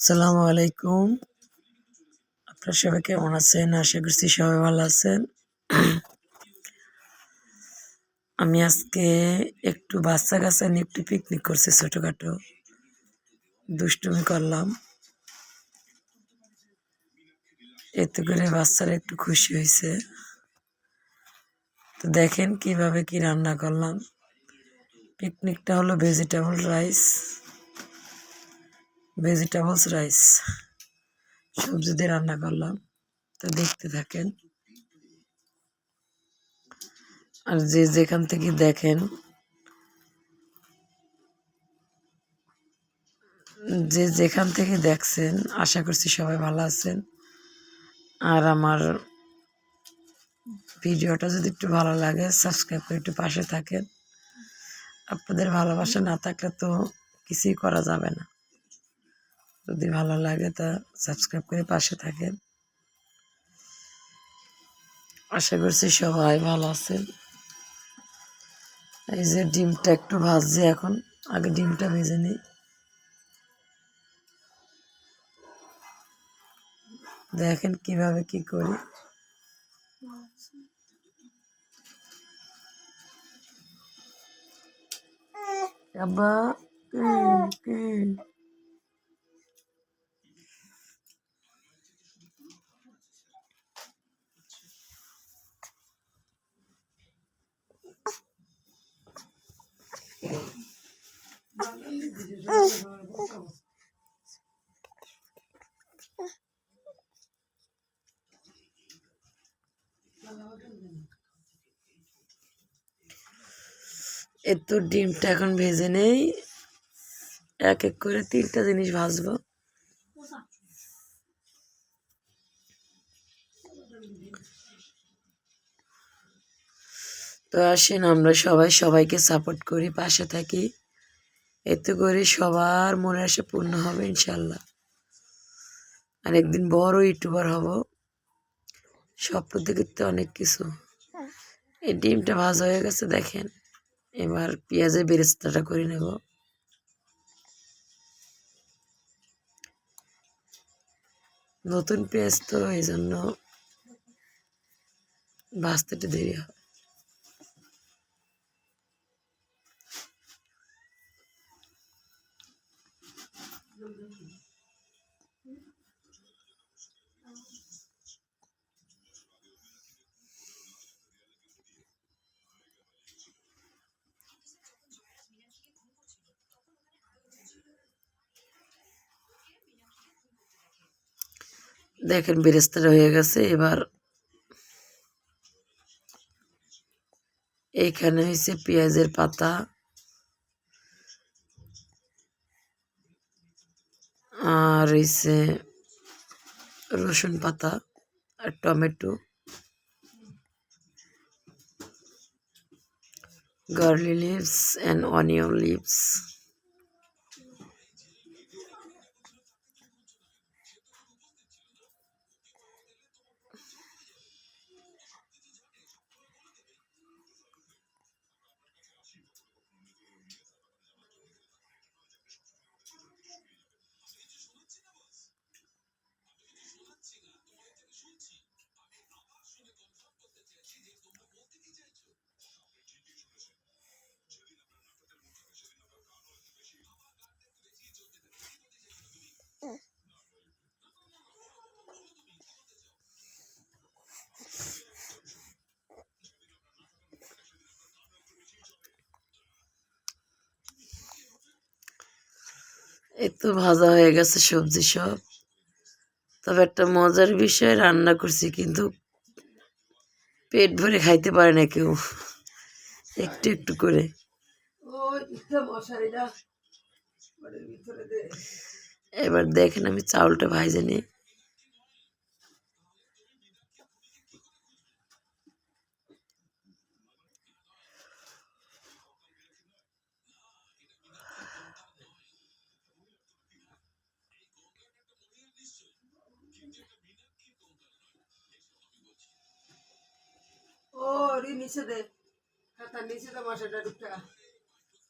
আসসালামু আলাইকুম। আপনারা সবাই কেমন আছেন? আশা করছি সবাই ভালো আছেন। আমি আজকে একটু বাচ্চা কাচ্চা নিয়ে একটু পিকনিক করছি ছোটোখাটো। দুষ্টুমি করলাম। এতে করে বাচ্চারা একটু খুশি হয়েছে। তো দেখেন কীভাবে কি রান্না করলাম। পিকনিকটা হলো ভেজিটেবল রাইস ভেজিটেবলস, রাইস, সবজি দিয়ে রান্না করলাম। তো দেখতে থাকেন। আর যে যেখান থেকে দেখেন, যে যেখান থেকে দেখছেন, আশা করছি সবাই ভালো আছেন। আর আমার ভিডিওটা যদি একটু ভালো লাগে সাবস্ক্রাইব করে একটু পাশে থাকেন। আপনাদের ভালোবাসা না থাকলে তো কিছুই করা যাবে না। যদি ভালো লাগে তা সাবস্ক্রাইব করে পাশে থাকেন। আশা করছি সবাই ভালো আছেন। এই যে ডিমটা একটু ভাজছি এখন, আগে ডিমটা ভেজে নিই। দেখেন কীভাবে কি করি। আব্বা তো ডিমটা এখন ভেজে নেই। এক এক করে তিনটা জিনিস ভাজবো। তো আসেন, আমরা সবাই সবাইকে সাপোর্ট করি, পাশে থাকি। এতে করে সবার মনে আসে পূর্ণ হবে, ইনশাল্লাহ। আর একদিন বড় ইউটিউবার হব। স্বপ্ন থেকে তো অনেক কিছু। এই ডিমটা ভাজা হয়ে গেছে, দেখেন। এবার পেঁয়াজের বেরেস্তাটা করে নেব। নতুন পেঁয়াজ তো এই জন্য ভাজতে দেরি হয়। দেখেন বেরেস্তাটা হয়ে গেছে এবার এইখানে হয়েছে পেঁয়াজের পাতা আর হয়েছে রসুন পাতা আর tomato garlic leaves and onion leaves তো ভাজা হয়ে গেছে সবজি সব। তবে একটা মজার বিষয় রান্না করছি কিন্তু পেট ভরে খাইতে পারে না কেউ। একটু একটু করে। এবার দেখেন আমি চাউলটা ভাইজে নিই।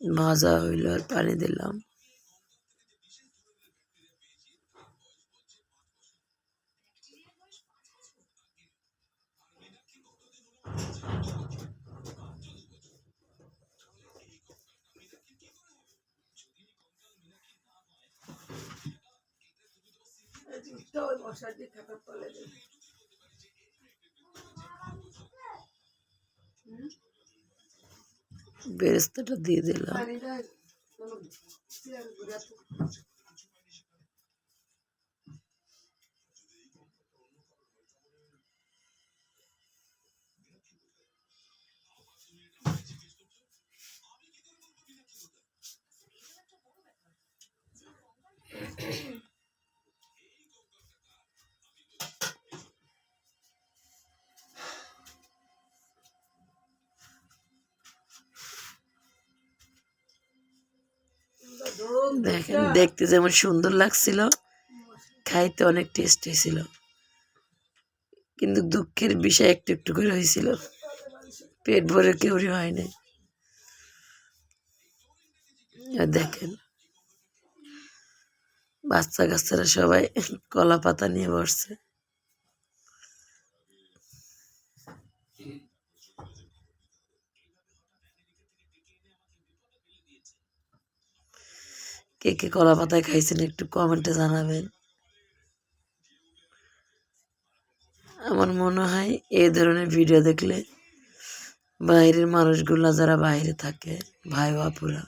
ভাজা হইল আর পানি দিলাম ওই মশার দিয়ে খাতা তলে দিই বেরেস্তাটা দিয়ে দিলাম। দেখেন দেখতে যেমন সুন্দর লাগছিল খাইতে অনেক টেস্ট হয়েছিল কিন্তু দুঃখের বিষয় একটু একটু করে হয়েছিল। পেট ভরে কেউ হয়নি না দেখেন বাচ্চা কাচ্চারা সবাই কলা পাতা নিয়ে বসছে। কে কে কলা পাতায় খাইছেন একটু কমেন্টে জানাবেন। আমার মনে হয় এই ধরনের ভিডিও দেখলে বাইরের মানুষগুলা যারা বাইরে থাকে, ভাই বাপুরা